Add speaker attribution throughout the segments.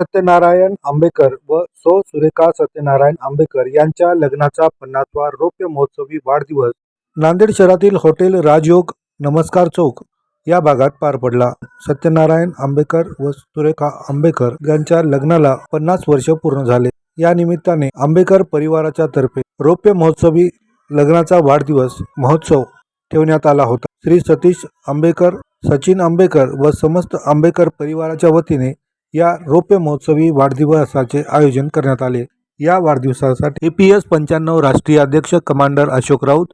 Speaker 1: सत्यनारायण आंबेकर व सौ सुरेखा सत्यनारायण आंबेकर यांच्या लग्नाचा पन्नासवा रौप्य महोत्सवी वाढदिवस नांदेड शहरातील हॉटेल राजयोग नमस्कार चौक या भागात पार पडला. सत्यनारायण आंबेकर व सुरेखा आंबेकर यांच्या लग्नाला पन्नास वर्ष पूर्ण झाले. या निमित्ताने आंबेकर परिवाराच्या तर्फे रौप्य महोत्सवी लग्नाचा वाढदिवस महोत्सव ठेवण्यात आला होता. श्री सतीश आंबेकर सचिन आंबेकर व समस्त आंबेकर परिवाराच्या वतीने या रौप्य महोत्सवी वाढदिवसाचे आयोजन करण्यात आले. या वाढदिवसासाठी ए पी एस पंच्याण्णव राष्ट्रीय अध्यक्ष कमांडर अशोक राऊत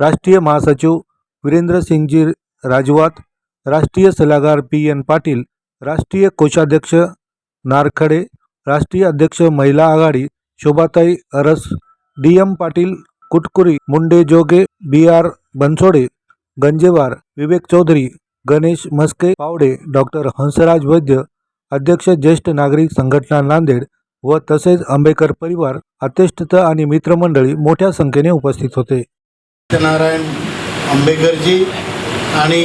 Speaker 1: राष्ट्रीय महासचिव वीरेंद्र सिंगजी राजवात राष्ट्रीय सल्लागार पी एन पाटील राष्ट्रीय कोषाध्यक्ष नारखडे राष्ट्रीय अध्यक्ष महिला आघाडी Shobhatai Aras D M Patil Kutkuri Munde Joge B R Bansode Ganjewar Vivek Chaudhari Ganesh Maske Pawde doctor Hansraj Vaidya अध्यक्ष ज्येष्ठ नागरिक संघटना नांदेड व तसेच आंबेकर परिवार अध्यक्षत आणि मित्रमंडळी मोठ्या संख्येने उपस्थित होते.
Speaker 2: सत्यनारायण आंबेकरजी आणि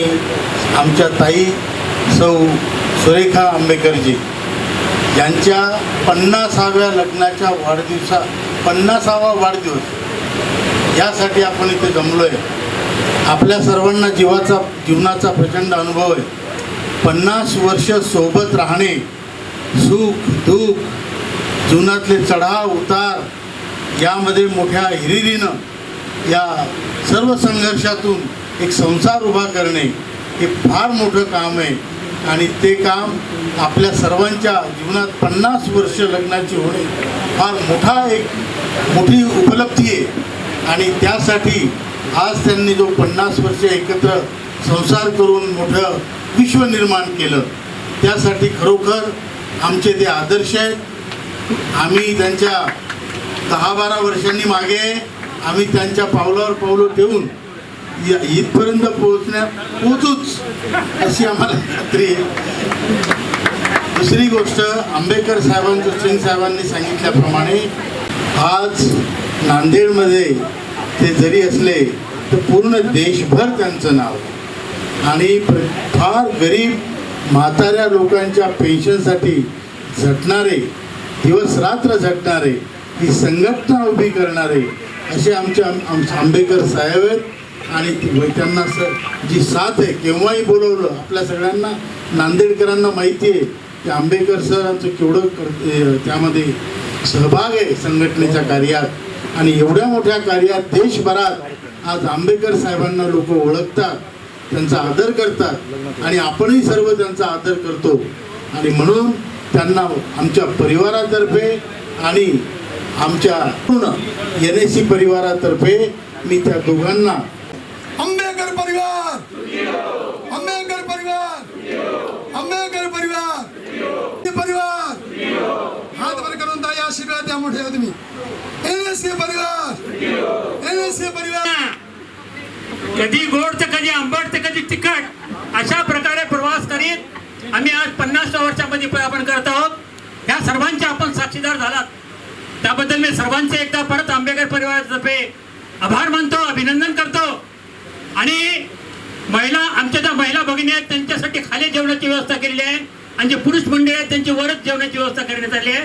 Speaker 2: आमच्या ताई सौ सुरेखा आंबेकरजी यांच्या पन्नासाव्या लग्नाच्या वाढदिवसा पन्नासावा वाढदिवस यासाठी आपण इथे जमलो आहे आपल्या सर्वांना जीवाचा जीवनाचा प्रचंड अनुभव आहे. पन्नास वर्ष सोबत राहणे सुख दुःख जीवनातले चढाव उतार यामध्ये मोठ्या हिरिरीनं या सर्व संघर्षातून एक संसार उभा करणे हे फार मोठं काम आहे. आणि ते काम आपल्या सर्वांच्या जीवनात पन्नास वर्ष लग्नाची होणे फार मोठा एक मोठी उपलब्धी आहे. आणि त्यासाठी आज त्यांनी जो पन्नास वर्ष एकत्र संसार करून मोठं विश्व निर्माण केलं. त्यासाठी खरोखर आमचे ते आदर्श आहेत. आम्ही त्यांच्या दहा बारा वर्षांनी मागे आम्ही त्यांच्या पावलावर पावलं ठेवून या- इथपर्यंत पोहोचण्या पोहोचूच अशी आम्हाला खात्री आहे. दुसरी गोष्ट आंबेडकर साहेबांचं सिंग साहेबांनी सांगितल्याप्रमाणे आज नांदेडमध्ये ते जरी असले तर पूर्ण देशभर त्यांचं नाव आहे. आणि फार गरीब म्हाताऱ्या लोकांच्या पेन्शनसाठी झटणारे दिवस रात्र झटणारे ही संघटना उभी करणारे असे आमचे आम- आंबेकर साहेब आहेत. आणि त्यांना स जी साथ आहे केव्हाही बोलवलं आपल्या सगळ्यांना नांदेडकरांना माहिती आहे की आंबेडकर सरांचं केवढं कर त्यामध्ये सहभाग आहे संघटनेच्या कार्यात. आणि एवढ्या मोठ्या कार्यात देशभरात आज आंबेडकर साहेबांना लोक ओळखतात. त्यांचा आदर करतात. आणि आपणही सर्व त्यांचा आदर करतो. आणि म्हणून त्यांना आमच्या परिवारातर्फे आणि आमच्या पूर्ण एन एस सी परिवारातर्फे मी त्या दोघांना
Speaker 3: आंबेकर परिवार! आंबेकर परिवार! आंबेकर परिवार! परिवार! हात वर करून ताई त्या मोठ्या तुम्ही एन एस सी परिवार! एन एस सी परिवार!
Speaker 4: कधी गोड तर कधी आंबट तर कधी तिखट अशा प्रकारे प्रवास करीत आम्ही आज पन्नासव्या वर्षामध्ये आपण करत आहोत. ह्या सर्वांचे आपण साक्षीदार झालात. त्याबद्दल मी सर्वांचे एकदा परत आंबेडकर परिवारातर्फे आभार मानतो अभिनंदन करतो. आणि महिला आमच्या ज्या महिला भगिनी आहेत त्यांच्यासाठी खाली जेवणाची व्यवस्था केलेली आहे. आणि जे पुरुष मंडळी आहेत त्यांची वरच जेवणाची व्यवस्था करण्यात आली आहे.